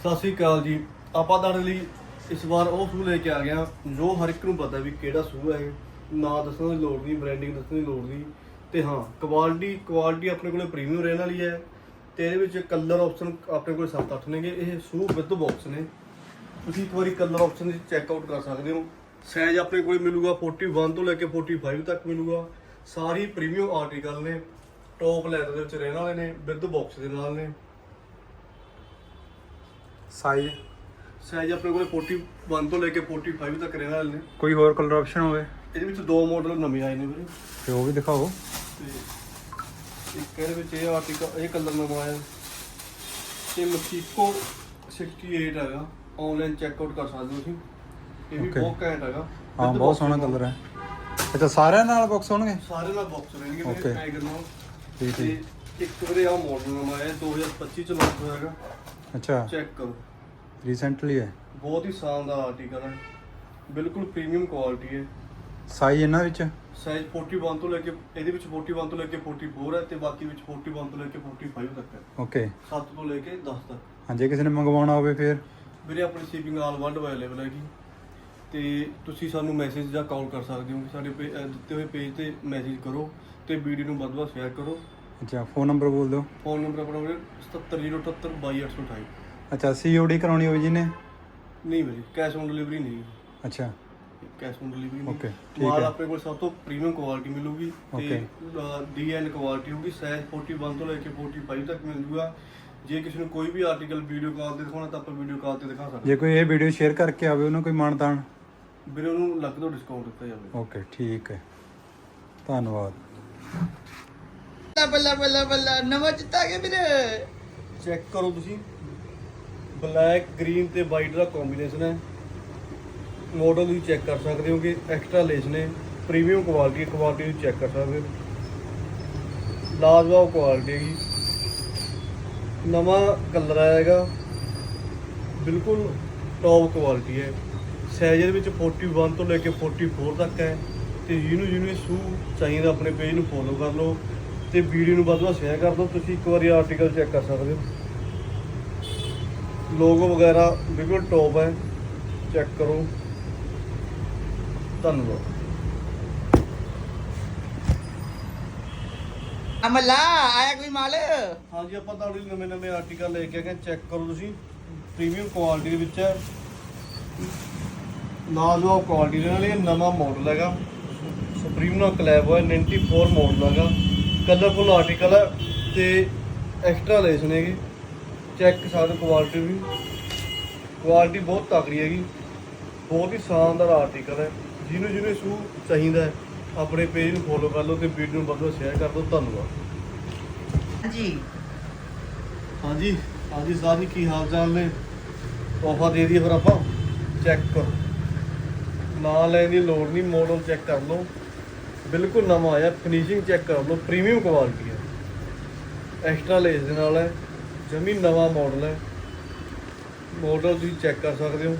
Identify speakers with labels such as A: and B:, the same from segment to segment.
A: ਸਤਿ ਸ੍ਰੀ ਅਕਾਲ ਜੀ। ਆਪਾਂ ਤੁਹਾਡੇ ਲਈ ਇਸ ਵਾਰ ਉਹ ਸੂ ਲੈ ਕੇ ਆ ਗਿਆ ਜੋ ਹਰ ਇੱਕ ਨੂੰ ਪਤਾ ਵੀ ਕਿਹੜਾ ਸੂ ਹੈ। ਇਹ ਨਾ ਦੱਸਣ ਦੀ ਲੋੜ ਨਹੀਂ ਬ੍ਰਾਂਡਿੰਗ ਦੱਸਣ ਦੀ ਲੋੜ ਨਹੀਂ। ਤੇ ਹਾਂ ਕੁਆਲਿਟੀ ਕੁਆਲਿਟੀ ਆਪਣੇ ਕੋਲੇ ਪ੍ਰੀਮੀਅਮ ਰਹਿਣ ਵਾਲੀ ਹੈ ਤੇ ਇਹਦੇ ਵਿੱਚ ਕਲਰ ਆਪਸ਼ਨ ਆਪਣੇ ਕੋਲੇ 7-8 ਨੇਗੇ। ਇਹ ਸੂ ਵਿਦ ਬਾਕਸ ਨੇ। ਤੁਸੀਂ ਇੱਕ ਵਾਰੀ ਕਲਰ ਆਪਸ਼ਨ ਦੀ ਚੈੱਕ ਆਊਟ ਕਰ ਸਕਦੇ ਹੋ। ਸਾਈਜ਼ ਆਪਣੇ ਕੋਲੇ ਮਿਲੂਗਾ 41 ਤੋਂ ਲੈ ਕੇ 45 ਤੱਕ ਮਿਲੂਗਾ। ਸਾਰੀ ਪ੍ਰੀਮੀਅਮ ਆਰਟੀਕਲ ਨੇ ਟੌਪ ਲੈਦਰ ਦੇ ਵਿੱਚ ਰਹਿਣ ਵਾਲੇ ਨੇ ਵਿਦ ਬਾਕਸ ਦੇ ਨਾਲ ਨੇ।
B: ਸਾਈਜ਼
A: ਸਾਈਜ਼ ਆਪਣੇ ਕੋਲੇ 41 ਤੋਂ ਲੈ ਕੇ 45 ਤੱਕ ਰਹਿਣ ਵਾਲੇ ਨੇ।
B: ਕੋਈ ਹੋਰ ਕਲਰ ਆਪਸ਼ਨ ਹੋਵੇ?
A: ਇਹਦੇ ਵਿੱਚ ਦੋ ਮਾਡਲ ਨਵੇਂ ਆਏ ਨੇ ਵੀਰੇ।
B: ਤੇ ਉਹ ਵੀ ਦਿਖਾਓ।
A: ਤੇ ਇੱਕ ਇਹਦੇ ਵਿੱਚ ਇਹ ਆਰਟੀਕਲ ਇਹ ਕਲਰ ਨਵਾਂ ਆਇਆ। ਤੇ ਮਕਸੀਕੋ 68 ਹੈਗਾ। ਆਨਲਾਈਨ ਚੈੱਕ ਆਊਟ ਕਰ ਸਕਦੇ ਹੋ ਤੁਸੀਂ। ਇਹ ਵੀ
B: Okay.
A: ਬਹੁਤ ਘੈਂਟ ਹੈਗਾ।
B: ਹਾਂ ਬਹੁਤ ਸੋਹਣਾ। ਕਲਰ ਹੈ। ਅੱਛਾ ਸਾਰਿਆਂ ਨਾਲ ਬਾਕਸ ਹੋਣਗੇ?
A: ਸਾਰੇ ਨਾਲ ਬਾਕਸ ਰਹਿਣਗੇ
B: Okay.
A: ਮੇਰੇ ਟੈਗ ਨਾਲ।
B: ਠੀਕ
A: ਤੇ
B: ਹੈ
A: ਇੱਕ ਵੀਰੇ ਆ ਮਾਡਲ ਨਵਾਂ ਆਇਆ 2025 ਚ ਲਾਂਚ ਹੋਇਆ ਹੈਗਾ।
B: ਅੱਛਾ।
A: ਚੈੱਕ ਕਰੋ।
B: ਰੀਸੈਂਟਲੀ ਹੈ।
A: ਬਹੁਤ ਹੀ ਸ਼ਾਨਦਾਰ ਆਰਟੀਕਲ ਹੈ। ਬਿਲਕੁਲ ਪ੍ਰੀਮੀਅਮ ਕੁਆਲਿਟੀ ਹੈ।
B: ਸਾਈਜ਼ ਇਹਨਾਂ ਵਿੱਚ?
A: ਸਾਈਜ਼ 41 ਤੋਂ ਲੈ ਕੇ ਇਹਦੇ ਵਿੱਚ 41 ਤੋਂ ਲੈ ਕੇ 44 ਹੈ ਤੇ ਬਾਕੀ ਵਿੱਚ 41 ਤੋਂ ਲੈ ਕੇ 45 ਤੱਕ ਹੈ।
B: ਓਕੇ
A: 7 ਤੋਂ ਲੈ ਕੇ 10 ਤੱਕ।
B: ਹਾਂ ਜੇ ਕਿਸੇ ਨੇ ਮੰਗਵਾਉਣਾ ਹੋਵੇ ਫਿਰ?
A: ਵੀਰੇ ਆਪਣੀ ਸ਼ਿਪਿੰਗ ਆਲ ਵਰਲਡ ਅਵੇਲੇਬਲ ਹੈਗੀ। ਤੇ ਤੁਸੀਂ ਸਾਨੂੰ ਮੈਸੇਜ ਜਾਂ ਕਾਲ ਕਰ ਸਕਦੇ ਹੋ ਸਾਡੇ ਪੇ- ਅਹ ਦਿੱਤੇ ਹੋਏ ਪੇਜ ਤੇ ਮੈਸੇਜ ਕਰੋ ਤੇ ਵੀਡੀਓ ਨੂੰ ਵੱਧ ਵੱਧ ਸ਼ੇਅਰ ਕਰੋ।
B: ਅੱਛਾ ਫੋਨ ਨੰਬਰ ਬੋਲ ਦਿਓ।
A: ਫੋਨ ਨੰਬਰ ਆਪਣਾ ਵੀਰੇ 77078
B: ਅੱਛਾ ਸੀਓਡੀ ਕਰਾਉਣੀ ਹੋਵੇ ਜਿਹਨੇ?
A: ਨਹੀਂ ਵੀਰੇ ਕੈਸ਼ ਔਨ ਡਿਲੀਵਰੀ ਨਹੀਂ
B: ਅੱਛਾ।
A: ਕੈਸ਼ ਔਨ ਡਿਲੀਵਰੀ ਨਹੀਂ।
B: Okay, ਠੀਕ
A: ਮਾਲ
B: ਹੈ।
A: ਆਪਣੇ ਕੋਲ ਸਭ ਤੋਂ ਪ੍ਰੀਮੀਅਮ ਕੁਆਲਿਟੀ ਮਿਲੂਗੀ ਤੇ
B: Okay.
A: ਡੀ ਐਂਡ ਕੁਆਲਿਟੀ ਹੋਊਗੀ ਸਾਈਜ਼ 41 ਤੋਂ ਲੈ ਕੇ 45 ਤੱਕ ਮਿਲ ਜੂਗਾ। ਜੇ ਕਿਸੇ ਨੂੰ ਕੋਈ ਵੀ ਆਰਟੀਕਲ ਵੀਡੀਓ ਕਾਲ ਤੇ ਦਿਖਾਉਣਾ ਤਾਂ ਆਪਾਂ ਵੀਡੀਓ ਕਾਲ ਤੇ ਦਿਖਾ ਸਕਦੇ
B: ਜੇ ਕੋਈ ਇਹ ਵੀਡੀਓ ਸ਼ੇਅਰ ਕਰਕੇ ਆਵੇ ਉਹਨੂੰ ਕੋਈ ਮਾਨਤਾਨ
A: ਹਾਂ। ਵੀਰੇ ਉਹਨੂੰ ਲੱਖ ਤੋਂ ਡਿਸਕਾਊਂਟ ਦਿੱਤਾ ਜਾਵੇ।
B: ਓਕੇ ਠੀਕ ਹੈ। ਧੰਨਵਾਦ।
C: ਬੱਲਾ ਬੱਲਾ ਬੱਲਾ ਨਵਾਂ ਜਿੱਤਾ ਗਿਆ ਵੀਰੇ।
A: ਚੈੱਕ ਕਰੋ ਤੁਸੀਂ। ਬਲੈਕ ਗ੍ਰੀਨ ਤੇ ਵਾਈਟ ਦਾ ਕੰਬੀਨੇਸ਼ਨ ਹੈ। ਮਾਡਲ ਵੀ ਚੈੱਕ ਕਰ ਸਕਦੇ ਹੋ ਕਿ ਐਕਸਟਰਾ ਲੇਸ ਨੇ। ਪ੍ਰੀਮੀਅਮ ਕੁਆਲਿਟੀ ਕੁਆਲਿਟੀ ਤੁਸੀਂ ਚੈੱਕ ਕਰ ਸਕਦੇ ਹੋ। ਲਾਜਵਾਬ ਕੁਆਲਿਟੀ ਹੈਗੀ। ਨਵਾਂ ਕਲਰ ਆਏਗਾ ਬਿਲਕੁਲ ਟੌਪ ਕੁਆਲਿਟੀ ਹੈ। ਸਾਈਜ਼ ਦੇ ਵਿੱਚ 41 ਤੋਂ ਲੈ ਕੇ 44 ਤੱਕ ਹੈ। ਤੇ ਜਿਹਨੂੰ ਜਿਹਨੂੰ ਸ਼ੂ ਚਾਹੀਦਾ ਆਪਣੇ ਪੇਜ ਨੂੰ ਫੋਲੋ ਕਰ ਲਓ। ਤੇ ਵੀਡੀਓ ਨੂੰ ਵੱਧ ਵੱਧ ਸ਼ੇਅਰ ਕਰ ਦਿਓ। ਤੁਸੀਂ ਇੱਕ ਵਾਰੀ ਆਰਟੀਕਲ ਚੈੱਕ ਕਰ ਸਕਦੇ ਹੋ। ਲੋਗੋ ਵਗੈਰਾ ਬਿਲਕੁਲ ਟੌਪ ਹੈ। ਚੈੱਕ ਕਰੋ। ਧੰਨਵਾਦ।
C: ਅਮਲਾ ਆਇਆ ਕੋਈ ਮਾਲ?
A: ਹਾਂਜੀ ਆਪਾਂ ਤੁਹਾਡੇ ਲਈ ਨਵੇਂ ਨਵੇਂ ਆਰਟੀਕਲ ਲੈ ਕੇ ਆਏ ਹਾਂ ਚੈੱਕ ਕਰੋ ਤੁਸੀਂ। ਪ੍ਰੀਮੀਅਮ ਕੁਆਲਿਟੀ ਦੇ ਵਿੱਚ ਹੈ। ਲਾਜਵਾਬ ਕੁਆਲਿਟੀ ਦੇ ਨਾਲ ਇਹ ਨਵਾਂ ਮਾਡਲ ਹੈਗਾ। ਸੁਪਰੀਮ ਨਾਲ ਕਲੈਬ ਹੋਇਆ 94 ਮਾਡਲ ਹੈਗਾ। ਕਲਰਫੁਲ ਆਰਟੀਕਲ ਹੈ ਤੇ ਐਕਸਟਰਾ ਲੇਸ ਨੇਗੇ। ਚੈੱਕ ਸਕਦੇ ਕੁਆਲਿਟੀ ਵੀ। ਕੁਆਲਿਟੀ ਬਹੁਤ ਤਕੜੀ ਹੈਗੀ। ਬਹੁਤ ਹੀ ਸ਼ਾਨਦਾਰ ਆਰਟੀਕਲ ਹੈ। ਜਿਹਨੂੰ ਜਿਹਨੂੰ ਸ਼ੂ ਚਾਹੀਦਾ ਹੈ ਆਪਣੇ ਪੇਜ ਨੂੰ ਫੋਲੋ ਕਰ ਲਓ ਤੇ ਵੀਡੀਓ ਨੂੰ ਵੱਧ ਸ਼ੇਅਰ ਕਰ ਦਿਓ। ਧੰਨਵਾਦ।
C: ਹਾਂਜੀ।
A: ਹਾਂਜੀ। ਹਾਂਜੀ ਸਾਹਿਬ ਜੀ ਕੀ ਹਾਲ ਚਾਲ ਨੇ? ਤੋਹਫਾ ਦੇ ਦਈਏ ਫਿਰ ਆਪਾਂ। ਚੈੱਕ ਕਰੋ। ਨਾ ਲੈਣ ਦੀ ਲੋੜ ਨਹੀਂ ਮਾਡਲ ਚੈੱਕ ਕਰ ਲਓ। ਬਿਲਕੁਲ ਨਵਾਂ ਆਇਆ ਫਿਨਿਸ਼ਿੰਗ ਚੈੱਕ ਕਰ ਲਓ ਪ੍ਰੀਮੀਅਮ ਕੁਆਲਿਟੀ ਹੈ। ਐਕਸਟਰਾ ਲੇਸ ਦੇ ਨਾਲ ਹੈ, ਜਮੀ ਨਵਾਂ ਮਾਡਲ ਹੈ। ਮਾਡਲ ਤੁਸੀਂ ਚੈੱਕ ਕਰ ਸਕਦੇ ਹੋ।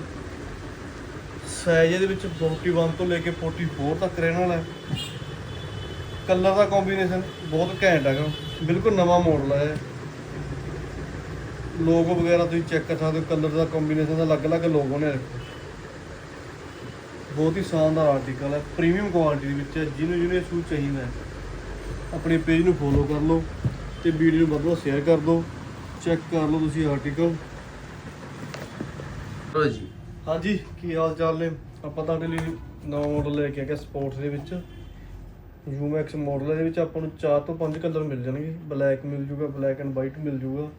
A: ਸਾਈਜ਼ ਇਹਦੇ ਵਿੱਚ 41 ਤੋਂ ਲੈ ਕੇ 44 ਤੱਕ ਰਹਿਣ ਵਾਲਾ ਹੈ। ਕਲਰ ਦਾ ਕੰਬੀਨੇਸ਼ਨ ਬਹੁਤ ਘੈਂਟ ਹੈਗਾ। ਬਿਲਕੁਲ ਨਵਾਂ ਮਾਡਲ ਹੈ। ਲੋਗੋ ਵਗੈਰਾ ਤੁਸੀਂ ਚੈੱਕ ਕਰ ਸਕਦੇ ਹੋ ਕਲਰ ਦਾ ਕੰਬੀਨੇਸ਼ਨ ਦਾ ਅਲੱਗ-ਅਲੱਗ ਲੋਗੋ ਨੇ। ਬਹੁਤ ਹੀ ਸ਼ਾਨਦਾਰ ਆਰਟੀਕਲ ਹੈ। ਪ੍ਰੀਮੀਅਮ ਕੁਆਲਿਟੀ ਦੇ ਵਿੱਚ ਹੈ ਜਿਹਨੂੰ ਜਿਹਨੂੰ ਇਹ ਸ਼ੂ ਚਾਹੀਦਾ ਹੈ। ਆਪਣੇ ਪੇਜ ਨੂੰ ਫੋਲੋ ਕਰ ਲਓ ਤੇ ਵੀਡੀਓ ਨੂੰ ਵੱਧ ਵੱਧ ਸ਼ੇਅਰ ਕਰ ਦਿਓ। ਚੈੱਕ ਕਰ ਲਓ ਤੁਸੀਂ ਆਰਟੀਕਲ
C: ਰੋ ਜੀ।
A: ਹਾਂਜੀ ਕੀ ਹਾਲ ਚਾਲ ਨੇ? ਆਪਾਂ ਤੁਹਾਡੇ ਲਈ ਨਵਾਂ ਮਾਡਲ ਲੈ ਕੇ ਆਏ ਸਪੋਰਟਸ ਦੇ ਵਿੱਚ। ਯੂਮੈਕਸ ਮਾਡਲ ਦੇ ਵਿੱਚ ਆਪਾਂ ਨੂੰ 4 ਤੋਂ 5 ਕਲਰ ਮਿਲ ਜਾਣਗੇ। ਬਲੈਕ ਮਿਲ ਜੂਗਾ ਬਲੈਕ ਐਂਡ ਵਾਈਟ ਮਿਲ ਜੂਗਾ।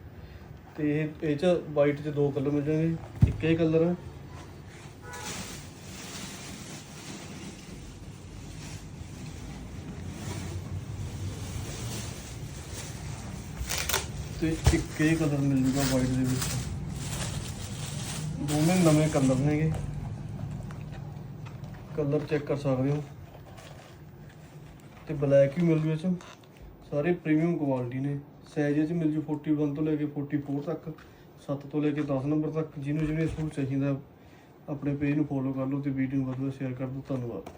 A: ਤੇ ਇਹ ਇਹ ਚ ਵਾਈਟ ਚ ਦੋ ਕਲਰ ਮਿਲ ਜਾਣਗੇ। ਇੱਕ ਇਹ ਕਲਰ ਹੈ। ਤੇ ਇੱਕ ਇਹ ਕਲਰ ਮਿਲ ਜੂਗਾ ਵਾਈਟ ਦੇ ਵਿੱਚ। ਦੋਵੇਂ ਨਵੇਂ ਕਲਰ ਨੇਗੇ। ਕਲਰ ਚੈੱਕ ਕਰ ਸਕਦੇ ਹੋ। ਤੇ ਬਲੈਕ ਵੀ ਮਿਲ ਜੂ ਇਹ ਸਾਰੇ ਪ੍ਰੀਮੀਅਮ ਕੁਆਲਿਟੀ ਨੇ। ਸਾਈਜ਼ ਇਹ ਮਿਲ ਜੂ 41 ਤੋਂ ਲੈ ਕੇ 44 ਤੱਕ। 7 ਤੋਂ ਲੈ ਕੇ 10 ਨੰਬਰ ਤੱਕ। ਜਿਹਨੂੰ ਜਿਹਨੂੰ ਸੂਟ ਚਾਹੀਦਾ, ਆਪਣੇ ਪੇਜ ਨੂੰ ਫੋਲੋ ਕਰ ਲਓ ਤੇ ਵੀਡੀਓ ਨੂੰ ਵੱਧ ਤੋਂ ਸ਼ੇਅਰ ਕਰ ਦਿਓ। ਧੰਨਵਾਦ।